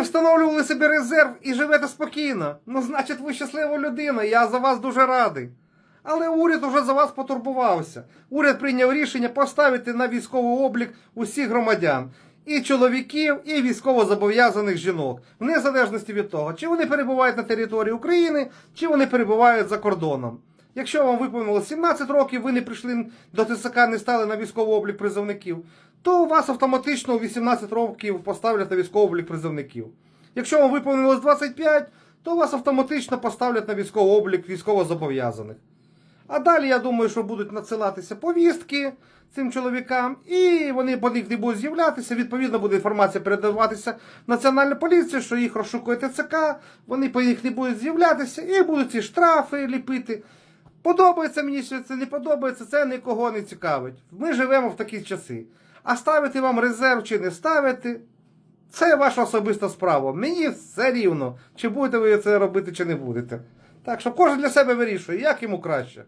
Встановлювали собі резерв і живете спокійно. Ну, значить, ви щаслива людина, я за вас дуже радий. Але уряд уже за вас потурбувався. Уряд прийняв рішення поставити на військовий облік усіх громадян. І чоловіків, і військовозобов'язаних жінок, в незалежності від того, чи вони перебувають на території України, чи вони перебувають за кордоном. Якщо вам виповнилось 17 років, ви не прийшли до ТСК, не стали на військовий облік призовників, то вас автоматично у 18 років поставлять на військовий облік призовників. Якщо вам виповнилось 25, то вас автоматично поставлять на військовий облік військовозобов'язаних. А далі я думаю, що будуть надсилатися повістки цим чоловікам, і вони по них не будуть з'являтися. Відповідно, буде інформація передаватися в Національну поліцію, що їх розшукує ТЦК, вони по них не будуть з'являтися і будуть ці штрафи ліпити. Подобається мені, що це не подобається, це нікого не цікавить. Ми живемо в такі часи. А ставити вам резерв чи не ставити, це ваша особиста справа. Мені все рівно, чи будете ви це робити, чи не будете. Так що кожен для себе вирішує, як йому краще.